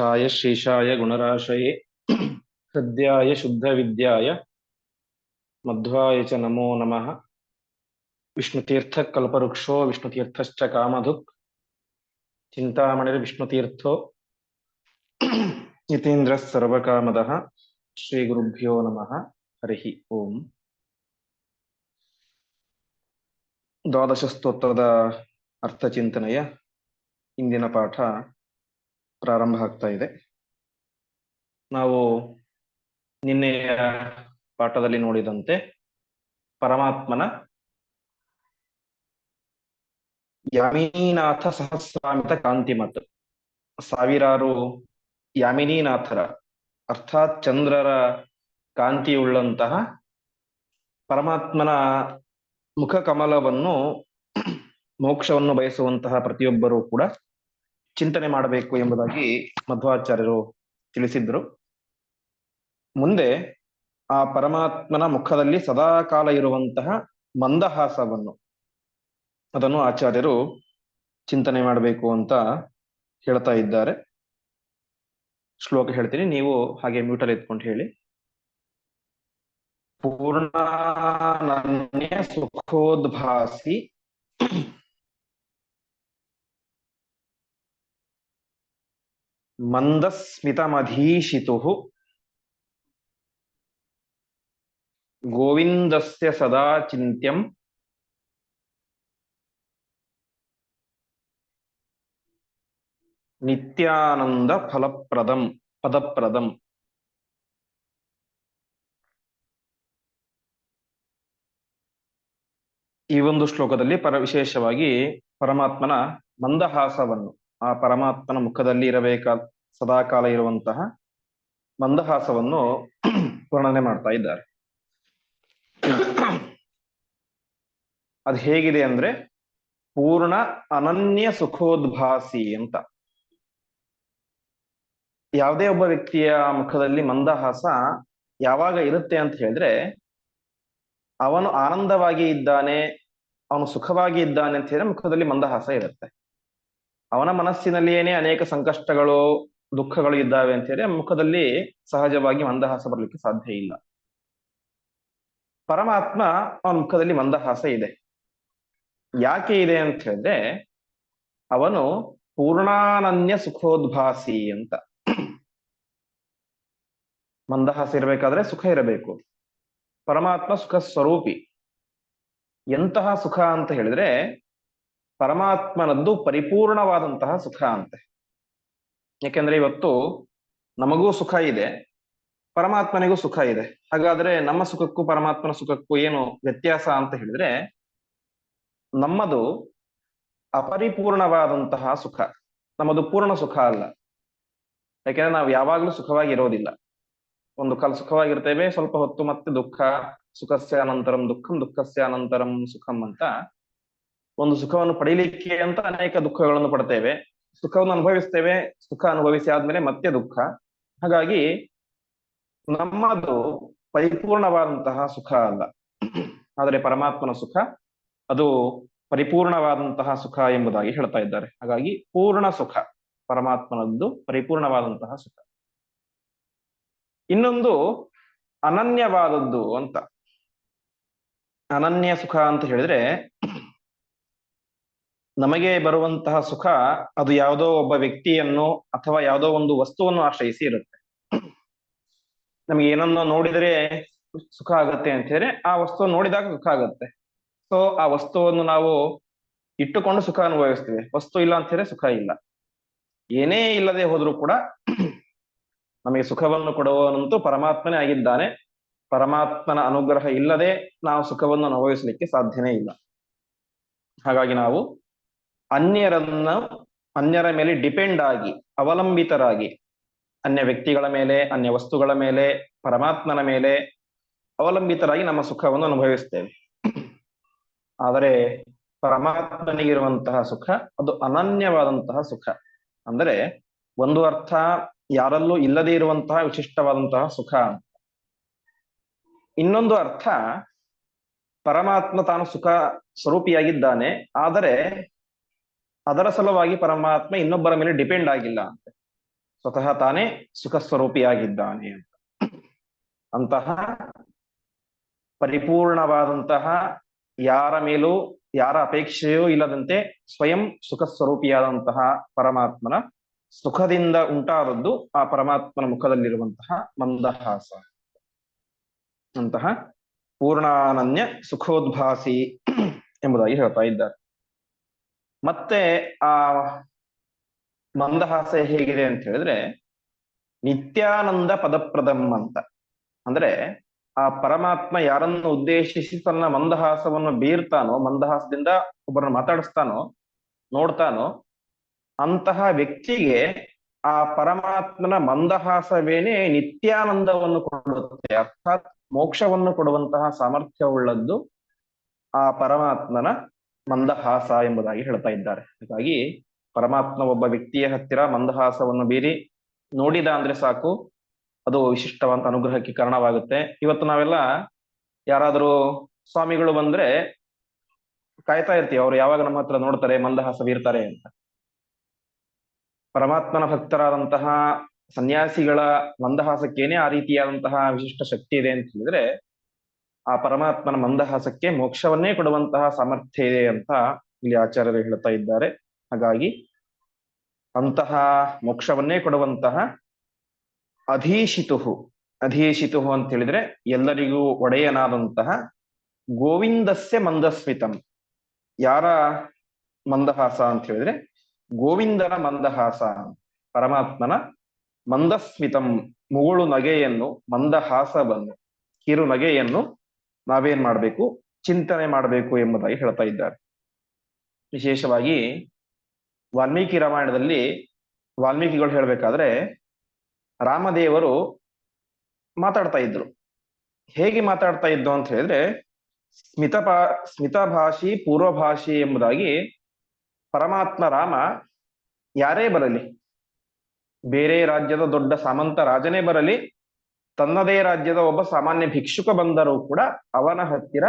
ಾಯ ಶೇಷಾಯ ಗುಣರಾಶಯೇ ಹೃದಯ ಶುದ್ಧ ವಿದ್ಯಾಯ ಮಧ್ವಾಯ ಚ ನಮೋ ನಮಃ ವಿಷ್ಣುತೀರ್ಥ ಕಲ್ಪವೃಕ್ಷೋ ವಿಷ್ಣುತೀರ್ಥಶ್ಚ ಕಾಮಧುಕ್ ಚಿಂತಾಮಣಿರ್ ವಿಷ್ಣುತೀರ್ಥೋ ಯತೀಂದ್ರ ಸರ್ವಕಾಮದ ಶ್ರೀ ಗುರುಭ್ಯೋ ನಮಃ ಹರಿ ಓಂ ದ್ವಾದಶ ಸ್ತೋತ್ರದ ಅರ್ಥಚಿಂತನೆಯ ಇಂದಿನ ಪಾಠ ಪ್ರಾರಂಭ ಆಗ್ತಾ ಇದೆ. ನಾವು ನಿನ್ನೆಯ ಪಾಠದಲ್ಲಿ ನೋಡಿದಂತೆ ಪರಮಾತ್ಮನ ಯಾಮಿನೀನಾಥ ಸಹಸ್ರಾಮಿತ ಕಾಂತಿಮತ್ ಸಾವಿರಾರು ಯಾಮಿನೀನಾಥರ ಅರ್ಥಾತ್ ಚಂದ್ರರ ಕಾಂತಿಯುಳ್ಳಂತಹ ಪರಮಾತ್ಮನ ಮುಖ ಕಮಲವನ್ನು ಮೋಕ್ಷವನ್ನು ಬಯಸುವಂತಹ ಪ್ರತಿಯೊಬ್ಬರೂ ಕೂಡ ಚಿಂತನೆ ಮಾಡಬೇಕು ಎಂಬುದಾಗಿ ಮಧ್ವಾಚಾರ್ಯರು ತಿಳಿಸಿದ್ರು ಮುಂದೆ ಆ ಪರಮಾತ್ಮನ ಮುಖದಲ್ಲಿ ಸದಾ ಕಾಲ ಇರುವಂತಹ ಮಂದಹಾಸವನ್ನು, ಅದನ್ನು ಆಚಾರ್ಯರು ಚಿಂತನೆ ಮಾಡಬೇಕು ಅಂತ ಹೇಳ್ತಾ ಇದ್ದಾರೆ. ಶ್ಲೋಕ ಹೇಳ್ತೀನಿ, ನೀವು ಹಾಗೆ ಮ್ಯೂಟಲ್ ಎತ್ಕೊಂಡು ಹೇಳಿ. ಪೂರ್ಣ ಸುಖೋದ್ಭಾಸಿ ಮಂದಸ್ಮಿತಮಧೀಶಿತು ಗೋವಿಂದಸ್ಯ ಸದಾ ಚಿಂತ್ಯಂ. ನಿತ್ಯಾನಂದ ಫಲಪ್ರದಂ ಪದಪ್ರದಂ. ಈ ಒಂದು ಶ್ಲೋಕದಲ್ಲಿ ಪರ ವಿಶೇಷವಾಗಿ ಪರಮಾತ್ಮನ ಮಂದಹಾಸವನ್ನು ಆ ಪರಮಾತ್ಮನ ಮುಖದಲ್ಲಿ ಇರಬೇಕಾದ ಸದಾಕಾಲ ಇರುವಂತಹ ಮಂದಹಾಸವನ್ನು ವರ್ಣನೆ ಮಾಡ್ತಾ ಇದ್ದಾರೆ. ಅದು ಹೇಗಿದೆ ಅಂದ್ರೆ ಪೂರ್ಣ ಅನನ್ಯ ಸುಖೋದ್ಭಾಸಿ ಅಂತ. ಯಾವುದೇ ಒಬ್ಬ ವ್ಯಕ್ತಿಯ ಮುಖದಲ್ಲಿ ಮಂದಹಾಸ ಯಾವಾಗ ಇರುತ್ತೆ ಅಂತ ಹೇಳಿದ್ರೆ, ಅವನು ಆನಂದವಾಗಿ ಇದ್ದಾನೆ, ಅವನು ಸುಖವಾಗಿ ಇದ್ದಾನೆ ಅಂತ ಹೇಳಿದ್ರೆ ಮುಖದಲ್ಲಿ ಮಂದಹಾಸ ಇರುತ್ತೆ. ಅವನ ಮನಸ್ಸಿನಲ್ಲಿಯೇನೆ ಅನೇಕ ಸಂಕಷ್ಟಗಳು, ದುಃಖಗಳು ಇದ್ದಾವೆ ಅಂತ ಹೇಳಿ ಮುಖದಲ್ಲಿ ಸಹಜವಾಗಿ ಮಂದಹಾಸ ಬರಲಿಕ್ಕೆ ಸಾಧ್ಯ ಇಲ್ಲ. ಪರಮಾತ್ಮ ಅವನ ಮುಖದಲ್ಲಿ ಮಂದಹಾಸ ಇದೆ. ಯಾಕೆ ಇದೆ ಅಂತ ಹೇಳಿದ್ರೆ, ಅವನು ಪೂರ್ಣಾನನ್ಯ ಸುಖೋದ್ಭಾಸಿ ಅಂತ. ಮಂದಹಾಸ ಇರಬೇಕಾದ್ರೆ ಸುಖ ಇರಬೇಕು. ಪರಮಾತ್ಮ ಸುಖ ಸ್ವರೂಪಿ ಎಂತಹ ಸುಖ ಅಂತ ಹೇಳಿದ್ರೆ ಪರಮಾತ್ಮನದ್ದು ಪರಿಪೂರ್ಣವಾದಂತಹ ಸುಖ ಅಂತೆ. ಯಾಕೆಂದ್ರೆ ಇವತ್ತು ನಮಗೂ ಸುಖ ಇದೆ, ಪರಮಾತ್ಮನಿಗೂ ಸುಖ ಇದೆ. ಹಾಗಾದ್ರೆ ನಮ್ಮ ಸುಖಕ್ಕೂ ಪರಮಾತ್ಮನ ಸುಖಕ್ಕೂ ಏನು ವ್ಯತ್ಯಾಸ ಅಂತ ಹೇಳಿದ್ರೆ, ನಮ್ಮದು ಅಪರಿಪೂರ್ಣವಾದಂತಹ ಸುಖ, ನಮ್ಮದು ಪೂರ್ಣ ಸುಖ ಅಲ್ಲ. ಯಾಕೆಂದ್ರೆ ನಾವು ಯಾವಾಗ್ಲೂ ಸುಖವಾಗಿ ಇರೋದಿಲ್ಲ ಒಂದು ಕಾಲ ಸುಖವಾಗಿರ್ತೇವೆ, ಸ್ವಲ್ಪ ಹೊತ್ತು ಮತ್ತೆ ದುಃಖ, ಸುಖಸ್ಯ ಅನಂತರಂ ದುಃಖಂ, ದುಃಖಸ್ಯ ಅನಂತರಂ ಸುಖಂ ಅಂತ ಒಂದು ಸುಖವನ್ನು ಪಡೀಲಿಕ್ಕೆ ಅಂತ ಅನೇಕ ದುಃಖಗಳನ್ನು ಪಡ್ತೇವೆ. ಸುಖವನ್ನು ಅನುಭವಿಸ್ತೇವೆ. ಸುಖ ಅನುಭವಿಸಿ ಆದ್ಮೇಲೆ ಮತ್ತೆ ದುಃಖ. ಹಾಗಾಗಿ ನಮ್ಮದು ಪರಿಪೂರ್ಣವಾದಂತಹ ಸುಖ ಅಲ್ಲ. ಆದರೆ ಪರಮಾತ್ಮನ ಸುಖ, ಅದು ಪರಿಪೂರ್ಣವಾದಂತಹ ಸುಖ ಎಂಬುದಾಗಿ ಹೇಳ್ತಾ ಇದ್ದಾರೆ. ಹಾಗಾಗಿ ಪೂರ್ಣ ಸುಖ, ಪರಮಾತ್ಮನದ್ದು ಪರಿಪೂರ್ಣವಾದಂತಹ ಸುಖ. ಇನ್ನೊಂದು ಅನನ್ಯವಾದದ್ದು ಅಂತ. ಅನನ್ಯ ಸುಖ ಅಂತ ಹೇಳಿದ್ರೆ ನಮಗೆ ಬರುವಂತಹ ಸುಖ ಅದು ಯಾವುದೋ ಒಬ್ಬ ವ್ಯಕ್ತಿಯನ್ನು ಅಥವಾ ಯಾವುದೋ ಒಂದು ವಸ್ತುವನ್ನು ಆಶ್ರಯಿಸಿ ಇರುತ್ತೆ. ನಮ್ಗೆ ಏನನ್ನ ನೋಡಿದ್ರೆ ಸುಖ ಆಗತ್ತೆ ಅಂತ ಹೇಳಿ ಆ ವಸ್ತು ನೋಡಿದಾಗ ಸುಖ ಆಗತ್ತೆ. ಸೊ ಆ ವಸ್ತುವನ್ನು ನಾವು ಇಟ್ಟುಕೊಂಡು ಸುಖ ಅನುಭವಿಸ್ತೇವೆ. ವಸ್ತು ಇಲ್ಲ ಅಂತ ಹೇಳಿದ್ರೆ ಸುಖ ಇಲ್ಲ. ಏನೇ ಇಲ್ಲದೆ ಹೋದ್ರೂ ಕೂಡ ನಮಗೆ ಸುಖವನ್ನು ಕೊಡುವವನಂತೂ ಪರಮಾತ್ಮನೇ ಆಗಿದ್ದಾನೆ. ಪರಮಾತ್ಮನ ಅನುಗ್ರಹ ಇಲ್ಲದೆ ನಾವು ಸುಖವನ್ನು ಅನುಭವಿಸಲಿಕ್ಕೆ ಸಾಧ್ಯನೇ ಇಲ್ಲ. ಹಾಗಾಗಿ ನಾವು ಅನ್ಯರನ್ನ, ಅನ್ಯರ ಮೇಲೆ ಡಿಪೆಂಡ್ ಆಗಿ, ಅವಲಂಬಿತರಾಗಿ, ಅನ್ಯ ವ್ಯಕ್ತಿಗಳ ಮೇಲೆ, ಅನ್ಯ ವಸ್ತುಗಳ ಮೇಲೆ, ಪರಮಾತ್ಮನ ಮೇಲೆ ಅವಲಂಬಿತರಾಗಿ ನಮ್ಮ ಸುಖವನ್ನು ಅನುಭವಿಸ್ತೇವೆ. ಆದರೆ ಪರಮಾತ್ಮನಿಗಿರುವಂತಹ ಸುಖ, ಅದು ಅನನ್ಯವಾದಂತಹ ಸುಖ. ಅಂದರೆ ಒಂದು ಅರ್ಥ ಯಾರಲ್ಲೂ ಇಲ್ಲದೆ ಇರುವಂತಹ ವಿಶಿಷ್ಟವಾದಂತಹ ಸುಖ ಇನ್ನೊಂದು ಅರ್ಥ ಪರಮಾತ್ಮ ತಾನು ಸುಖ ಸ್ವರೂಪಿಯಾಗಿದ್ದಾನೆ, ಆದರೆ ಅದರ ಸಲುವಾಗಿ ಪರಮಾತ್ಮ ಇನ್ನೊಬ್ಬರ ಮೇಲೆ ಡಿಪೆಂಡ್ ಆಗಿಲ್ಲ ಅಂತ. ಸ್ವತಃ ತಾನೇ ಸುಖ ಸ್ವರೂಪಿಯಾಗಿದ್ದಾನೆ ಅಂತ. ಅಂತಹ ಪರಿಪೂರ್ಣವಾದಂತಹ ಯಾರ ಮೇಲೂ ಯಾರ ಅಪೇಕ್ಷೆಯೂ ಇಲ್ಲದಂತೆ ಸ್ವಯಂ ಸುಖ ಸ್ವರೂಪಿಯಾದಂತಹ ಪರಮಾತ್ಮನ ಸುಖದಿಂದ ಉಂಟಾದದ್ದು ಆ ಪರಮಾತ್ಮನ ಮುಖದಲ್ಲಿರುವಂತಹ ಮಂದಹಾಸ. ಅಂತಹ ಪೂರ್ಣಾನನ್ಯ ಸುಖೋದ್ಭಾಸಿ ಎಂಬುದಾಗಿ ಹೇಳ್ತಾ ಇದ್ದಾರೆ. ಮತ್ತೆ ಆ ಮಂದಹಾಸ ಹೇಗಿದೆ ಅಂತ ಹೇಳಿದ್ರೆ ನಿತ್ಯಾನಂದ ಪದಪ್ರದಂ ಅಂತ. ಅಂದ್ರೆ ಆ ಪರಮಾತ್ಮ ಯಾರನ್ನು ಉದ್ದೇಶಿಸಿ ತನ್ನ ಮಂದಹಾಸವನ್ನು ಬೀರ್ತಾನೋ, ಮಂದಹಾಸದಿಂದ ಒಬ್ಬರನ್ನ ಮಾತಾಡಿಸ್ತಾನೋ, ನೋಡ್ತಾನೋ, ಅಂತಹ ವ್ಯಕ್ತಿಗೆ ಆ ಪರಮಾತ್ಮನ ಮಂದಹಾಸವೇನೆ ನಿತ್ಯಾನಂದವನ್ನು ಕೊಡುತ್ತೆ. ಅರ್ಥಾತ್ ಮೋಕ್ಷವನ್ನು ಕೊಡುವಂತಹ ಸಾಮರ್ಥ್ಯವುಳ್ಳದ್ದು ಆ ಪರಮಾತ್ಮನ ಮಂದಹಾಸ ಎಂಬುದಾಗಿ ಹೇಳ್ತಾ ಇದ್ದಾರೆ. ಹಾಗಾಗಿ ಪರಮಾತ್ಮ ಒಬ್ಬ ವ್ಯಕ್ತಿಯ ಹತ್ತಿರ ಮಂದಹಾಸವನ್ನು ಬೀರಿ ನೋಡಿದ ಅಂದ್ರೆ ಸಾಕು, ಅದು ವಿಶಿಷ್ಟವಾದ ಅನುಗ್ರಹಕ್ಕೆ ಕಾರಣವಾಗುತ್ತೆ. ಇವತ್ತು ನಾವೆಲ್ಲ ಯಾರಾದರೂ ಸ್ವಾಮಿಗಳು ಬಂದ್ರೆ ಕಾಯ್ತಾ ಇರ್ತೀವಿ, ಅವ್ರು ಯಾವಾಗ ನಮ್ಮ ಹತ್ರ ನೋಡ್ತಾರೆ, ಮಂದಹಾಸ ಬೀರ್ತಾರೆ ಅಂತ. ಪರಮಾತ್ಮನ ಭಕ್ತರಾದಂತಹ ಸನ್ಯಾಸಿಗಳ ಮಂದಹಾಸಕ್ಕೇನೆ ಆ ರೀತಿಯಾದಂತಹ ವಿಶಿಷ್ಟ ಶಕ್ತಿ ಇದೆ ಅಂತ ಹೇಳಿದ್ರೆ ಆ ಪರಮಾತ್ಮನ ಮಂದಹಾಸಕ್ಕೆ ಮೋಕ್ಷವನ್ನೇ ಕೊಡುವಂತಹ ಸಾಮರ್ಥ್ಯ ಇದೆ ಅಂತ ಇಲ್ಲಿ ಆಚಾರ್ಯರು ಹೇಳ್ತಾ ಇದ್ದಾರೆ. ಹಾಗಾಗಿ ಅಂತಹ ಮೋಕ್ಷವನ್ನೇ ಕೊಡುವಂತಹ ಅಧೀಶಿತುಹು ಅಧೀಶಿತುಹು ಅಂತ ಹೇಳಿದ್ರೆ ಎಲ್ಲರಿಗೂ ಒಡೆಯನಾದಂತಹ ಗೋವಿಂದಸ್ಯ ಮಂದಸ್ಮಿತಂ ಯಾರ ಮಂದಹಾಸ ಅಂತ ಹೇಳಿದ್ರೆ ಗೋವಿಂದನ ಮಂದಹಾಸ, ಪರಮಾತ್ಮನ ಮಂದಸ್ಮಿತಂ ಮುಗುಳು ನಗೆಯನ್ನು, ಮಂದಹಾಸವನ್ನು ಕಿರು ನಗೆಯನ್ನು ನಾವೇನ್ ಮಾಡ್ಬೇಕು? ಚಿಂತನೆ ಮಾಡಬೇಕು ಎಂಬುದಾಗಿ ಹೇಳ್ತಾ ಇದ್ದಾರೆ. ವಿಶೇಷವಾಗಿ ವಾಲ್ಮೀಕಿ ರಾಮಾಯಣದಲ್ಲಿ ವಾಲ್ಮೀಕಿಗಳು ಹೇಳ್ಬೇಕಾದ್ರೆ ರಾಮದೇವರು ಮಾತಾಡ್ತಾ ಇದ್ರು. ಹೇಗೆ ಮಾತಾಡ್ತಾ ಇದ್ದು ಅಂತ ಹೇಳಿದ್ರೆ ಸ್ಮಿತ ಭಾ ಸ್ಮಿತ ಭಾಷಿ ಪೂರ್ವಭಾಷಿ ಎಂಬುದಾಗಿ ಪರಮಾತ್ಮ ರಾಮ ಯಾರೇ ಬರಲಿ, ಬೇರೆ ರಾಜ್ಯದ ದೊಡ್ಡ ಸಾಮಂತ ರಾಜನೇ ಬರಲಿ ತನ್ನದೇ ರಾಜ್ಯದ ಒಬ್ಬ ಸಾಮಾನ್ಯ ಭಿಕ್ಷುಕ ಬಂದರೂ ಕೂಡ ಅವನ ಹತ್ತಿರ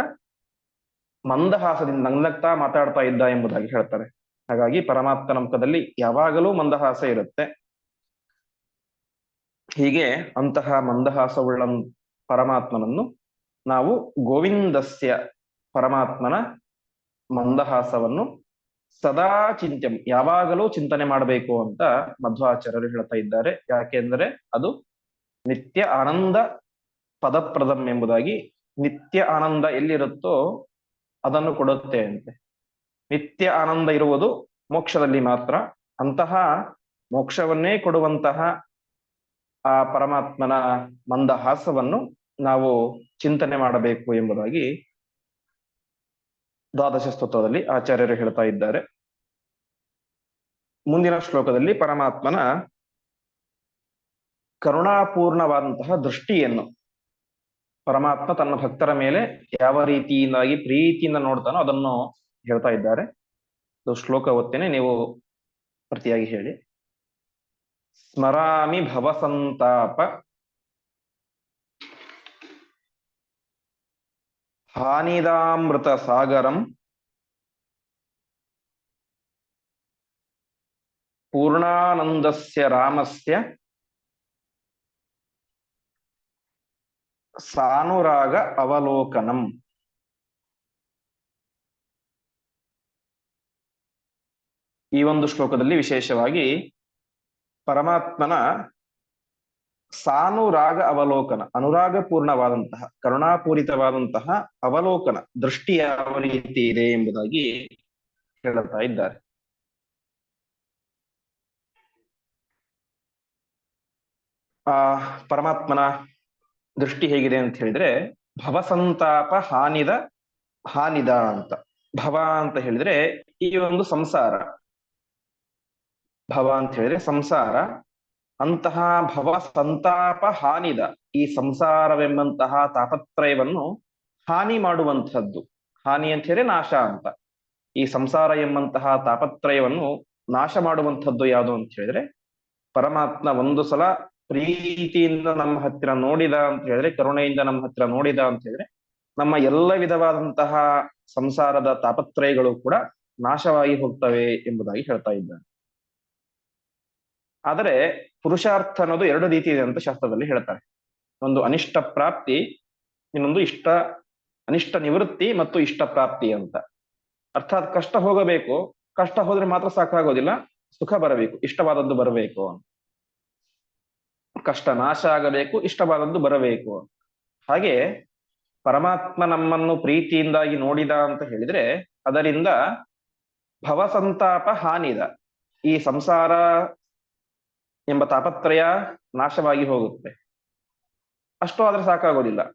ಮಂದಹಾಸದಿಂದ ನಗ್ನಗ್ತಾ ಮಾತಾಡ್ತಾ ಇದ್ದ ಎಂಬುದಾಗಿ ಹೇಳ್ತಾರೆ. ಹಾಗಾಗಿ ಪರಮಾತ್ಮನ ಮುಖದಲ್ಲಿ ಯಾವಾಗಲೂ ಮಂದಹಾಸ ಇರುತ್ತೆ. ಹೀಗೆ ಅಂತಹ ಮಂದಹಾಸವುಳ್ಳ ಪರಮಾತ್ಮನನ್ನು ನಾವು ಗೋವಿಂದಸ್ಯ ಪರಮಾತ್ಮನ ಮಂದಹಾಸವನ್ನು ಸದಾ ಚಿಂತ್ಯಂ, ಯಾವಾಗಲೂ ಚಿಂತನೆ ಮಾಡಬೇಕು ಅಂತ ಮಧ್ವಾಚಾರ್ಯರು ಹೇಳ್ತಾ ಇದ್ದಾರೆ. ಯಾಕೆಂದರೆ ಅದು ನಿತ್ಯ ಆನಂದ ಪದಪ್ರದಂ ಎಂಬುದಾಗಿ ನಿತ್ಯ ಆನಂದ ಎಲ್ಲಿರುತ್ತೋ ಅದನ್ನು ಕೊಡುತ್ತೆ ಅಂತೆ. ನಿತ್ಯ ಆನಂದ ಇರುವುದು ಮೋಕ್ಷದಲ್ಲಿ ಮಾತ್ರ. ಅಂತಹ ಮೋಕ್ಷವನ್ನೇ ಕೊಡುವಂತಹ ಆ ಪರಮಾತ್ಮನ ಮಂದಹಾಸವನ್ನು ನಾವು ಚಿಂತನೆ ಮಾಡಬೇಕು ಎಂಬುದಾಗಿ ದ್ವಾದಶ ಸ್ತೋತ್ರದಲ್ಲಿ ಆಚಾರ್ಯರು ಹೇಳ್ತಾ ಇದ್ದಾರೆ. ಮುಂದಿನ ಶ್ಲೋಕದಲ್ಲಿ ಪರಮಾತ್ಮನ ಕರುಣಾಪೂರ್ಣವಾದಂತಹ ದೃಷ್ಟಿಯನ್ನು ಪರಮಾತ್ಮ ತನ್ನ ಭಕ್ತರ ಮೇಲೆ ಯಾವ ರೀತಿಯಿಂದಾಗಿ ಪ್ರೀತಿಯಿಂದ ನೋಡ್ತಾನೋ ಅದನ್ನು ಹೇಳ್ತಾ ಇದ್ದಾರೆ. ಶ್ಲೋಕ ಓದ್ತೇನೆ ನೀವು ಪ್ರತಿಯಾಗಿ ಹೇಳಿ. ಸ್ಮರಾಮಿ ಭವಸಂತಾಪ ಹಾನಿದಾಮೃತ ಸಾಗರಂ. ಪೂರ್ಣಾನಂದಸ್ಯ ರಾಮಸ್ಯ. ಸಾನುರಾಗ ಅವಲೋಕನಂ. ಈ ಒಂದು ಶ್ಲೋಕದಲ್ಲಿ ವಿಶೇಷವಾಗಿ ಪರಮಾತ್ಮನ ಸಾನುರಾಗ ಅವಲೋಕನ, ಅನುರಾಗಪೂರ್ಣವಾದಂತಹ, ಕರುಣಾಪೂರಿತವಾದಂತಹ ಅವಲೋಕನ ದೃಷ್ಟಿ ಯಾವ ರೀತಿ ಇದೆ ಎಂಬುದಾಗಿ ಹೇಳುತ್ತಾ ಇದ್ದಾರೆ. ಆ, ಪರಮಾತ್ಮನ ದೃಷ್ಟಿ ಹೇಗಿದೆ ಅಂತ ಹೇಳಿದ್ರೆ ಭವಸಂತಾಪ ಹಾನಿದ ಹಾನಿದ ಅಂತ. ಭವ ಅಂತ ಹೇಳಿದ್ರೆ ಈ ಒಂದು ಸಂಸಾರ. ಭವ ಅಂತ ಹೇಳಿದ್ರೆ ಸಂಸಾರ. ಅಂತಹ ಭವ ಸಂತಾಪ ಹಾನಿದ ಈ ಸಂಸಾರವೆಂಬಂತಹ ತಾಪತ್ರಯವನ್ನು ಹಾನಿ ಮಾಡುವಂತಹದ್ದು ಹಾನಿ ಅಂತ ಹೇಳಿದ್ರೆ ನಾಶ ಅಂತ. ಈ ಸಂಸಾರ ಎಂಬಂತಹ ತಾಪತ್ರಯವನ್ನು ನಾಶ ಮಾಡುವಂಥದ್ದು ಯಾವುದು ಅಂತ ಹೇಳಿದ್ರೆ, ಪರಮಾತ್ಮ ಒಂದು ಸಲ ಪ್ರೀತಿಯಿಂದ ನಮ್ಮ ಹತ್ತಿರ ನೋಡಿದ ಅಂತ ಹೇಳಿದ್ರೆ, ಕರುಣೆಯಿಂದ ನಮ್ಮ ಹತ್ತಿರ ನೋಡಿದ ಅಂತ ಹೇಳಿದ್ರೆ, ನಮ್ಮ ಎಲ್ಲ ವಿಧವಾದಂತಹ ಸಂಸಾರದ ತಾಪತ್ರಯಗಳು ಕೂಡ ನಾಶವಾಗಿ ಹೋಗ್ತವೆ ಎಂಬುದಾಗಿ ಹೇಳ್ತಾ ಇದ್ದಾರೆ. ಆದರೆ ಪುರುಷಾರ್ಥ ಅನ್ನೋದು ಎರಡು ರೀತಿ ಇದೆ ಅಂತ ಶಾಸ್ತ್ರದಲ್ಲಿ ಹೇಳ್ತಾರೆ. ಒಂದು ಅನಿಷ್ಟ ಪ್ರಾಪ್ತಿ, ಇನ್ನೊಂದು ಇಷ್ಟ, ಅನಿಷ್ಟ ನಿವೃತ್ತಿ ಮತ್ತು ಇಷ್ಟ ಪ್ರಾಪ್ತಿ ಅಂತ. ಅರ್ಥಾತ್ ಕಷ್ಟ ಹೋಗಬೇಕು, ಕಷ್ಟ ಹೋದ್ರೆ ಮಾತ್ರ ಸಾಕಾಗೋದಿಲ್ಲ, ಸುಖ ಬರಬೇಕು, ಇಷ್ಟವಾದದ್ದು ಬರಬೇಕು ಅಂತ. ಕಷ್ಟ ನಾಶ ಆಗಬೇಕು ಇಷ್ಟವಾದದ್ದು ಬರಬೇಕು. ಹಾಗೆ ಪರಮಾತ್ಮ ನಮ್ಮನ್ನು ಪ್ರೀತಿಯಿಂದಾಗಿ ನೋಡಿದ ಅಂತ ಹೇಳಿದ್ರೆ ಅದರಿಂದ ಭವಸಂತಾಪ ಹಾನಿದ. ಈ ಸಂಸಾರ ಎಂಬ ತಾಪತ್ರಯ ನಾಶವಾಗಿ ಹೋಗುತ್ತೆ. ಅಷ್ಟು ಆದ್ರೆ ಸಾಕಾಗೋದಿಲ್ಲ.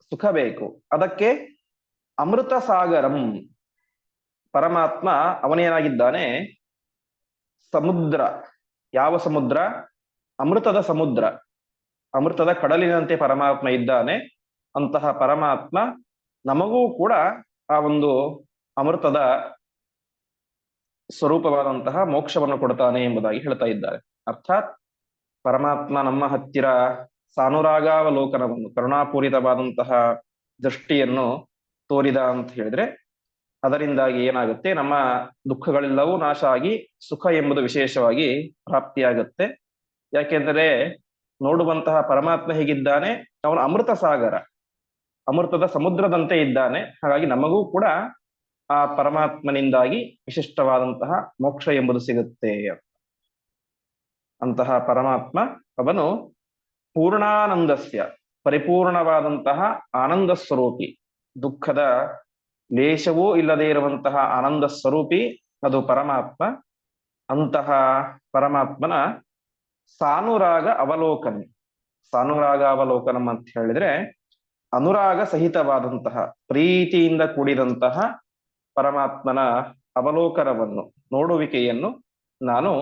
ಸುಖ ಬೇಕು. ಅದಕ್ಕೆ ಅಮೃತ ಸಾಗರಂ. ಪರಮಾತ್ಮ ಅವನೇನಾಗಿದ್ದಾನೆ? ಸಮುದ್ರ. ಯಾವ ಸಮುದ್ರ? ಅಮೃತದ ಸಮುದ್ರ, ಅಮೃತದ ಕಡಲಿನಂತೆ ಪರಮಾತ್ಮ ಇದ್ದಾನೆ, ಅಂತಹ ಪರಮಾತ್ಮ ನಮಗೂ ಕೂಡ ಆ ಒಂದು ಅಮೃತದ ಸ್ವರೂಪವಾದಂತಹ ಮೋಕ್ಷವನ್ನು ಕೊಡ್ತಾನೆ ಎಂಬುದಾಗಿ ಹೇಳ್ತಾ ಇದ್ದಾರೆ. ಅರ್ಥಾತ್ ಪರಮಾತ್ಮ ನಮ್ಮ ಹತ್ತಿರ ಸಾನುರಾಗಾವಲೋಕನವನ್ನು, ಕರುಣಾಪೂರಿತವಾದಂತಹ ದೃಷ್ಟಿಯನ್ನು ತೋರಿದ ಅಂತ ಹೇಳಿದ್ರೆ, ಅದರಿಂದಾಗಿ ಏನಾಗುತ್ತೆ, ನಮ್ಮ ದುಃಖಗಳೆಲ್ಲವೂ ನಾಶ ಆಗಿ ಸುಖ ಎಂಬುದು ವಿಶೇಷವಾಗಿ ಪ್ರಾಪ್ತಿಯಾಗುತ್ತೆ. ಯಾಕೆಂದರೆ ನೋಡುವಂತಹ ಪರಮಾತ್ಮ ಹೇಗಿದ್ದಾನೆ? ಅವನು ಅಮೃತ ಸಾಗರ, ಅಮೃತದ ಸಮುದ್ರದಂತೆ ಇದ್ದಾನೆ. ಹಾಗಾಗಿ ನಮಗೂ ಕೂಡ ಆ ಪರಮಾತ್ಮನಿಂದಾಗಿ ವಿಶಿಷ್ಟವಾದಂತಹ ಮೋಕ್ಷ ಎಂಬುದು ಸಿಗುತ್ತೆ ಅಂತಹ ಪರಮಾತ್ಮ ಅವನು ಪೂರ್ಣಾನಂದಸ್ಯ, ಪರಿಪೂರ್ಣವಾದಂತಹ ಆನಂದ ಸ್ವರೂಪಿ ದುಃಖದ ಲೇಷವೂ ಇಲ್ಲದೆ ಇರುವಂತಹ ಆನಂದ ಸ್ವರೂಪಿ ಅದು ಪರಮಾತ್ಮ. ಅಂತಹ ಪರಮಾತ್ಮನ ಸಾನುರಾಗ ಅವಲೋಕನ. ಸಾನುರಾಗ ಅವಲೋಕನಂ ಅಂತ ಹೇಳಿದ್ರೆ ಅನುರಾಗ ಸಹಿತವಾದಂತಹ, ಪ್ರೀತಿಯಿಂದ ಕೂಡಿದಂತಹ ಪರಮಾತ್ಮನ ಅವಲೋಕನವನ್ನು, ನೋಡುವಿಕೆಯನ್ನು ನಾನು,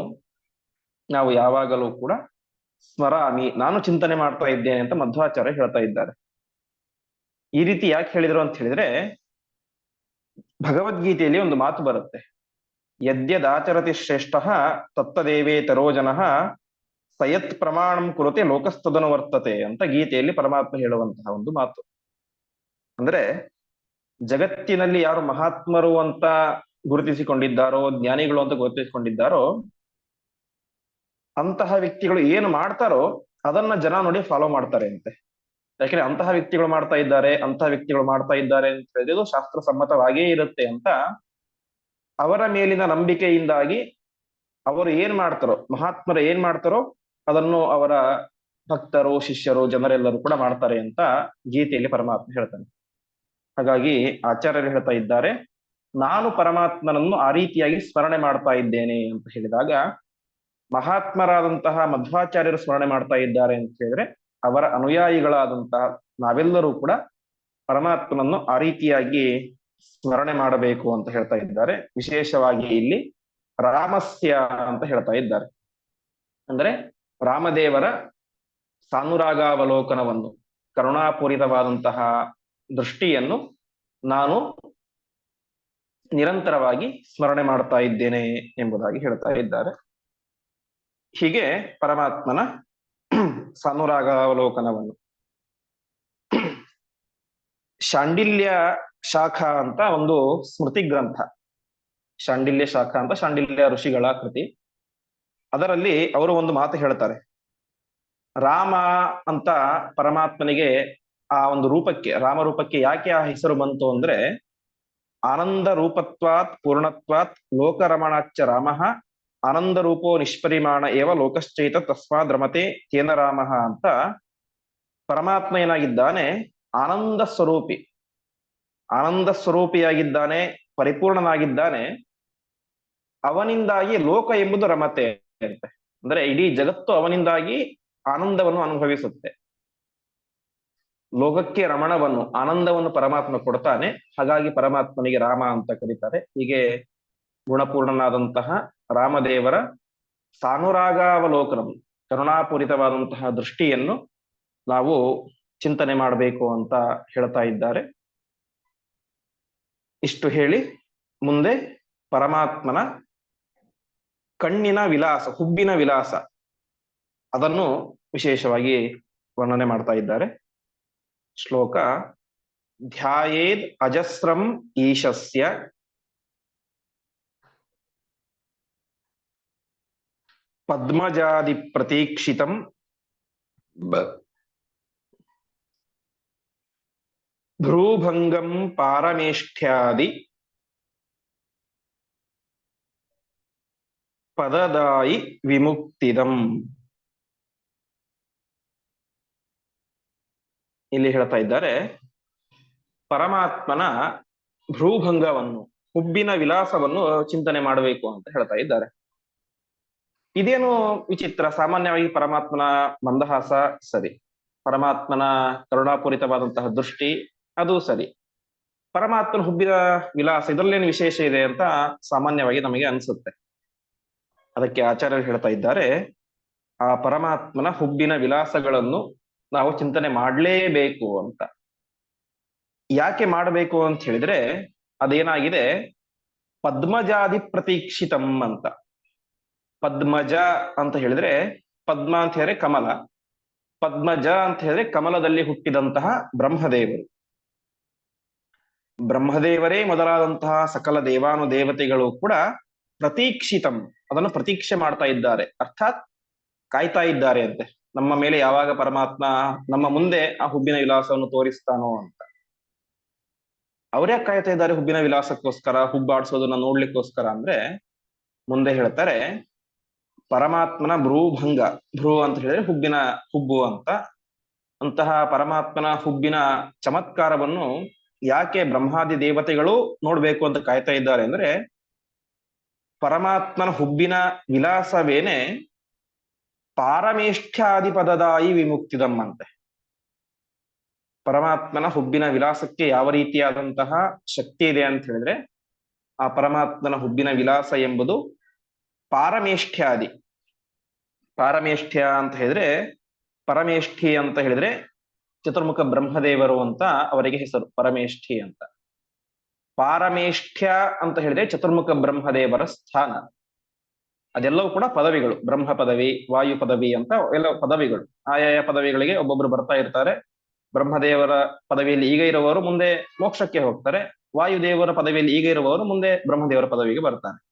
ನಾವು ಯಾವಾಗಲೂ ಕೂಡ ಸ್ಮರಾಮಿ ನಾನು ಚಿಂತನೆ ಮಾಡ್ತಾ ಇದ್ದೇನೆ ಅಂತ ಮಧ್ವಾಚಾರ್ಯ ಹೇಳ್ತಾ ಇದ್ದಾರೆ. ಈ ರೀತಿ ಯಾಕೆ ಹೇಳಿದ್ರು ಅಂತ ಹೇಳಿದ್ರೆ, ಭಗವದ್ಗೀತೆಯಲ್ಲಿ ಒಂದು ಮಾತು ಬರುತ್ತೆ. ಯದ್ಯದಾಚರತಿ ಶ್ರೇಷ್ಠ ತತ್ತದೇವೇ ತರೋಜನಃ ಸಯತ್ ಪ್ರಮಾಣಂ ಕುರುತೆ ಲೋಕಸ್ತದನು ವರ್ತತೆ ಅಂತ ಗೀತೆಯಲ್ಲಿ ಪರಮಾತ್ಮ ಹೇಳುವಂತಹ ಒಂದು ಮಾತು. ಅಂದ್ರೆ ಜಗತ್ತಿನಲ್ಲಿ ಯಾರು ಮಹಾತ್ಮರು ಅಂತ ಗುರುತಿಸಿಕೊಂಡಿದ್ದಾರೋ, ಜ್ಞಾನಿಗಳು ಅಂತ ಗುರುತಿಸಿಕೊಂಡಿದ್ದಾರೋ, ಅಂತಹ ವ್ಯಕ್ತಿಗಳು ಏನು ಮಾಡ್ತಾರೋ ಅದನ್ನ ಜನ ನೋಡಿ ಫಾಲೋ ಮಾಡ್ತಾರೆ ಅಂತೆ. ಯಾಕೆಂದ್ರೆ ಅಂತಹ ವ್ಯಕ್ತಿಗಳು ಮಾಡ್ತಾ ಇದ್ದಾರೆ, ಅಂತಹ ವ್ಯಕ್ತಿಗಳು ಮಾಡ್ತಾ ಇದ್ದಾರೆ ಅಂತ ಹೇಳಿದ್ರು ಶಾಸ್ತ್ರ ಸಮ್ಮತವಾಗಿಯೇ ಇರುತ್ತೆ ಅಂತ ಅವರ ಮೇಲಿನ ನಂಬಿಕೆಯಿಂದಾಗಿ ಅವರು ಏನ್ ಮಾಡ್ತಾರೋ, ಮಹಾತ್ಮರು ಏನ್ ಮಾಡ್ತಾರೋ ಅದನ್ನು ಅವರ ಭಕ್ತರು, ಶಿಷ್ಯರು, ಜನರೆಲ್ಲರೂ ಕೂಡ ಮಾಡ್ತಾರೆ ಅಂತ ಗೀತೆಯಲ್ಲಿ ಪರಮಾತ್ಮ ಹೇಳ್ತಾನೆ. ಹಾಗಾಗಿ ಆಚಾರ್ಯರು ಹೇಳ್ತಾ ಇದ್ದಾರೆ, ನಾನು ಪರಮಾತ್ಮನನ್ನು ಆ ರೀತಿಯಾಗಿ ಸ್ಮರಣೆ ಮಾಡ್ತಾ ಇದ್ದೇನೆ ಅಂತ ಹೇಳಿದಾಗ, ಮಹಾತ್ಮರಾದಂತಹ ಮಧ್ವಾಚಾರ್ಯರು ಸ್ಮರಣೆ ಮಾಡ್ತಾ ಇದ್ದಾರೆ ಅಂತ ಹೇಳಿದ್ರೆ, ಅವರ ಅನುಯಾಯಿಗಳಾದಂತಹ ನಾವೆಲ್ಲರೂ ಕೂಡ ಪರಮಾತ್ಮನನ್ನು ಆ ರೀತಿಯಾಗಿ ಸ್ಮರಣೆ ಮಾಡಬೇಕು ಅಂತ ಹೇಳ್ತಾ ಇದ್ದಾರೆ. ವಿಶೇಷವಾಗಿ ಇಲ್ಲಿ ರಾಮಸ್ಯ ಅಂತ ಹೇಳ್ತಾ ಇದ್ದಾರೆ. ಅಂದ್ರೆ ರಾಮದೇವರ ಸಾನುರಾಗಾವಲೋಕನವನ್ನು, ಕರುಣಾಪೂರಿತವಾದಂತಹ ದೃಷ್ಟಿಯನ್ನು ನಾನು ನಿರಂತರವಾಗಿ ಸ್ಮರಣೆ ಮಾಡ್ತಾ ಇದ್ದೇನೆ ಎಂಬುದಾಗಿ ಹೇಳ್ತಾ ಇದ್ದಾರೆ. ಹೀಗೆ ಪರಮಾತ್ಮನ ಸಾನುರಾಗಾವಲೋಕನವನ್ನು ಶಾಂಡಿಲ್ಯ ಶಾಖಾ ಅಂತ ಒಂದು ಸ್ಮೃತಿ ಗ್ರಂಥ. ಶಾಂಡಿಲ್ಯ ಶಾಖ ಅಂತ ಶಾಂಡಿಲ್ಯ ಋಷಿಗಳ ಕೃತಿ. ಅದರಲ್ಲಿ ಅವರು ಒಂದು ಮಾತು ಹೇಳ್ತಾರೆ. ರಾಮ ಅಂತ ಪರಮಾತ್ಮನಿಗೆ ಆ ಒಂದು ರೂಪಕ್ಕೆ, ರಾಮ ರೂಪಕ್ಕೆ ಯಾಕೆ ಆ ಹೆಸರು ಬಂತು ಅಂದ್ರೆ, ಆನಂದ ರೂಪತ್ವಾತ್ ಪೂರ್ಣತ್ವಾತ್ ಲೋಕರಮಣಾಚ್ಚ ರಾಮ, ಆನಂದ ರೂಪೋ ನಿಷ್ಪರಿಮಾಣ ಏವ ಲೋಕಶ್ಚೈತ ತಸ್ಮಾದ್ ರಮತೆ ತೇನ ರಾಮ ಅಂತ ಪರಮಾತ್ಮ ಏನಾಗಿದ್ದಾನೆ, ಆನಂದ ಸ್ವರೂಪಿ, ಆನಂದ ಸ್ವರೂಪಿಯಾಗಿದ್ದಾನೆ, ಪರಿಪೂರ್ಣನಾಗಿದ್ದಾನೆ, ಅವನಿಂದಾಗಿ ಲೋಕ ಎಂಬುದು ರಮತೆ. ಅಂತೆ ಅಂದ್ರೆ ಇಡೀ ಜಗತ್ತು ಅವನಿಂದಾಗಿ ಆನಂದವನ್ನು ಅನುಭವಿಸುತ್ತೆ. ಲೋಕಕ್ಕೆ ರಮಣವನ್ನು, ಆನಂದವನ್ನು ಪರಮಾತ್ಮ ಕೊಡ್ತಾನೆ. ಹಾಗಾಗಿ ಪರಮಾತ್ಮನಿಗೆ ರಾಮ ಅಂತ ಕರೀತಾರೆ. ಹೀಗೆ ಗುಣಪೂರ್ಣನಾದಂತಹ ರಾಮದೇವರ ಸಾನುರಾಗಾವಲೋಕನ, ಕರುಣಾಪೂರಿತವಾದಂತಹ ದೃಷ್ಟಿಯನ್ನು ನಾವು ಚಿಂತನೆ ಮಾಡಬೇಕು ಅಂತ ಹೇಳ್ತಾ ಇದ್ದಾರೆ. ಇಷ್ಟು ಹೇಳಿ. ಮುಂದೆ ಪರಮಾತ್ಮನ ಕಣ್ಣಿನ ವಿಲಾಸ ಹುಬ್ಬಿನ ವಿಲಾಸ ಅದನ್ನು ವಿಶೇಷವಾಗಿ ವರ್ಣನೆ ಮಾಡ್ತಾ ಇದ್ದಾರೆ. ಶ್ಲೋಕ, ಧ್ಯಾಯೇದ್ ಅಜಸ್ರಂ ಈಶಸ್ಯ. ಪದ್ಮಜಾದಿ ಪ್ರತೀಕ್ಷಿತಂ. ಭ್ರೂಭಂಗಂ ಪಾರಮೇಷ್ಠ್ಯಾದಿ. ಪದದಾಯಿ ವಿಮುಕ್ತಿದಂ ಇಲ್ಲಿ ಹೇಳ್ತಾ ಇದ್ದಾರೆ, ಪರಮಾತ್ಮನ ಭ್ರೂಭಂಗವನ್ನು, ಹುಬ್ಬಿನ ವಿಲಾಸವನ್ನು ಚಿಂತನೆ ಮಾಡಬೇಕು ಅಂತ ಹೇಳ್ತಾ ಇದ್ದಾರೆ. ಇದೇನು ವಿಚಿತ್ರ, ಸಾಮಾನ್ಯವಾಗಿ ಪರಮಾತ್ಮನ ಮಂದಹಾಸ ಸರಿ. ಪರಮಾತ್ಮನ ಕರುಣಾಪೂರಿತವಾದಂತಹ ದೃಷ್ಟಿ ಅದು ಸರಿ. ಪರಮಾತ್ಮನ ಹುಬ್ಬಿನ ವಿಲಾಸ, ಇದರಲ್ಲೇನು ವಿಶೇಷ ಇದೆ ಅಂತ ಸಾಮಾನ್ಯವಾಗಿ ನಮಗೆ ಅನ್ಸುತ್ತೆ. ಅದಕ್ಕೆ ಆಚಾರ್ಯರು ಹೇಳ್ತಾ ಇದ್ದಾರೆ, ಆ ಪರಮಾತ್ಮನ ಹುಬ್ಬಿನ ವಿಲಾಸಗಳನ್ನು ನಾವು ಚಿಂತನೆ ಮಾಡಲೇಬೇಕು ಅಂತ. ಯಾಕೆ ಮಾಡಬೇಕು ಅಂತ ಹೇಳಿದ್ರೆ, ಅದೇನಾಗಿದೆ? ಪದ್ಮಜಾದಿ ಪ್ರತೀಕ್ಷಿತಂ ಅಂತ. ಪದ್ಮಜ ಅಂತ ಹೇಳಿದ್ರೆ, ಪದ್ಮ ಅಂತ ಹೇಳಿದ್ರೆ ಕಮಲ. ಪದ್ಮಜ ಅಂತ ಹೇಳಿದ್ರೆ ಕಮಲದಲ್ಲಿ ಹುಟ್ಟಿದಂತಹ ಬ್ರಹ್ಮದೇವರು. ಬ್ರಹ್ಮದೇವರೇ ಮೊದಲಾದಂತಹ ಸಕಲ ದೇವಾನು ದೇವತೆಗಳು ಕೂಡ ಪ್ರತೀಕ್ಷಿತಂ. ಅದನ್ನು ಪ್ರತೀಕ್ಷೆ ಮಾಡ್ತಾ ಇದ್ದಾರೆ. ಅರ್ಥಾತ್ ಕಾಯ್ತಾ ಇದ್ದಾರೆ ಅಂತೆ. ನಮ್ಮ ಮೇಲೆ ಯಾವಾಗ ಪರಮಾತ್ಮ ನಮ್ಮ ಮುಂದೆ ಆ ಹುಬ್ಬಿನ ವಿಲಾಸವನ್ನು ತೋರಿಸ್ತಾನೋ ಅಂತ. ಅವ್ರ್ಯಾಕೆ ಕಾಯ್ತಾ ಇದ್ದಾರೆ ಹುಬ್ಬಿನ ವಿಲಾಸಕ್ಕೋಸ್ಕರ ಹುಬ್ಬಾಡ್ಸೋದನ್ನ ನೋಡ್ಲಿಕ್ಕೋಸ್ಕರ ಅಂದ್ರೆ ಮುಂದೆ ಹೇಳ್ತಾರೆ, ಪರಮಾತ್ಮನ ಭ್ರೂಭಂಗ. ಭ್ರೂ ಅಂತ ಹೇಳಿದ್ರೆ ಹುಬ್ಬಿನ ಹುಬ್ಬು ಅಂತ. ಅಂತಹ ಪರಮಾತ್ಮನ ಹುಬ್ಬಿನ ಚಮತ್ಕಾರವನ್ನು ಯಾಕೆ ಬ್ರಹ್ಮಾದಿ ದೇವತೆಗಳು ನೋಡ್ಬೇಕು ಅಂತ ಕಾಯ್ತಾ ಇದ್ದಾರೆ ಅಂದ್ರೆ ಪರಮಾತ್ಮನ ಹುಬ್ಬಿನ ವಿಲಾಸವೇನೆ ಪಾರಮೇಷ್ಠ್ಯಾದಿ ಪದದಾಯಿ ವಿಮುಕ್ತಿದಂ ಅಂತೆ ಪರಮಾತ್ಮನ ಹುಬ್ಬಿನ ವಿಲಾಸಕ್ಕೆ ಯಾವ ರೀತಿಯಾದಂತಹ ಶಕ್ತಿ ಇದೆ ಅಂತ ಹೇಳಿದ್ರೆ, ಆ ಪರಮಾತ್ಮನ ಹುಬ್ಬಿನ ವಿಲಾಸ ಎಂಬುದು ಪಾರಮೇಷ್ಠ್ಯಾದಿ. ಪಾರಮೇಷ್ಠ್ಯ ಅಂತ ಹೇಳಿದ್ರೆ, ಪರಮೇಷ್ಠಿ ಅಂತ ಹೇಳಿದ್ರೆ ಚತುರ್ಮುಖ ಬ್ರಹ್ಮದೇವರು ಅಂತ ಅವರಿಗೆ ಹೆಸರು, ಪರಮೇಷ್ಠಿ ಅಂತ. ಪಾರಮೇಷ್ಠ್ಯ ಅಂತ ಹೇಳಿದ್ರೆ ಚತುರ್ಮುಖ ಬ್ರಹ್ಮದೇವರ ಸ್ಥಾನ. ಅದೆಲ್ಲವೂ ಕೂಡ ಪದವಿಗಳು. ಬ್ರಹ್ಮ ಪದವಿ, ವಾಯು ಪದವಿ ಅಂತ ಎಲ್ಲ ಪದವಿಗಳು. ಆಯಾಯ ಪದವಿಗಳಿಗೆ ಒಬ್ಬೊಬ್ರು ಬರ್ತಾ ಇರ್ತಾರೆ. ಬ್ರಹ್ಮದೇವರ ಪದವಿಯಲ್ಲಿ ಈಗ ಇರುವವರು ಮುಂದೆ ಮೋಕ್ಷಕ್ಕೆ ಹೋಗ್ತಾರೆ. ವಾಯುದೇವರ ಪದವಿಯಲ್ಲಿ ಈಗ ಇರುವವರು ಮುಂದೆ ಬ್ರಹ್ಮದೇವರ ಪದವಿಗೆ ಬರ್ತಾರೆ.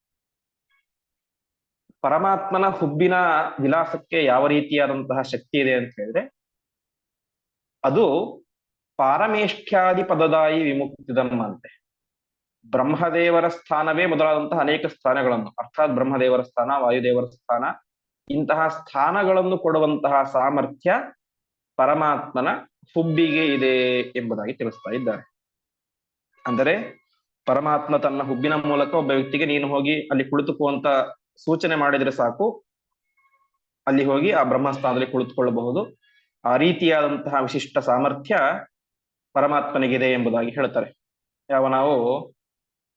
ಪರಮಾತ್ಮನ ಹುಬ್ಬಿನ ವಿಲಾಸಕ್ಕೆ ಯಾವ ರೀತಿಯಾದಂತಹ ಶಕ್ತಿ ಇದೆ ಅಂತ ಹೇಳಿದ್ರೆ, ಅದು ಪಾರಮೇಷ್ಠ್ಯಾದಿ ಪದದಾಯಿ ವಿಮುಕ್ತಿದಂ ಅಂತೆ. ಬ್ರಹ್ಮದೇವರ ಸ್ಥಾನವೇ ಮೊದಲಾದಂತಹ ಅನೇಕ ಸ್ಥಾನಗಳನ್ನು. ಅರ್ಥಾತ್ ಬ್ರಹ್ಮದೇವರ ಸ್ಥಾನ, ವಾಯುದೇವರ ಸ್ಥಾನ, ಇಂತಹ ಸ್ಥಾನಗಳನ್ನು ಕೊಡುವಂತಹ ಸಾಮರ್ಥ್ಯ ಪರಮಾತ್ಮನ ಹುಬ್ಬಿಗೆ ಇದೆ ಎಂಬುದಾಗಿ ತಿಳಿಸ್ತಾ ಇದ್ದಾರೆ. ಅಂದರೆ ಪರಮಾತ್ಮ ತನ್ನ ಹುಬ್ಬಿನ ಮೂಲಕ ಒಬ್ಬ ವ್ಯಕ್ತಿಗೆ ನೀನು ಹೋಗಿ ಅಲ್ಲಿ ಕುಳಿತುಕುವಂತ ಸೂಚನೆ ಮಾಡಿದ್ರೆ ಸಾಕು. ಅಲ್ಲಿ ಹೋಗಿ ಆ ಬ್ರಹ್ಮಸ್ಥಾನದಲ್ಲಿ ಕುಳಿತುಕೊಳ್ಳಬಹುದು. ಆ ರೀತಿಯಾದಂತಹ ವಿಶಿಷ್ಟ ಸಾಮರ್ಥ್ಯ ಪರಮಾತ್ಮನಿಗಿದೆ ಎಂಬುದಾಗಿ ಹೇಳ್ತಾರೆ. ಯಾವ ನಾವು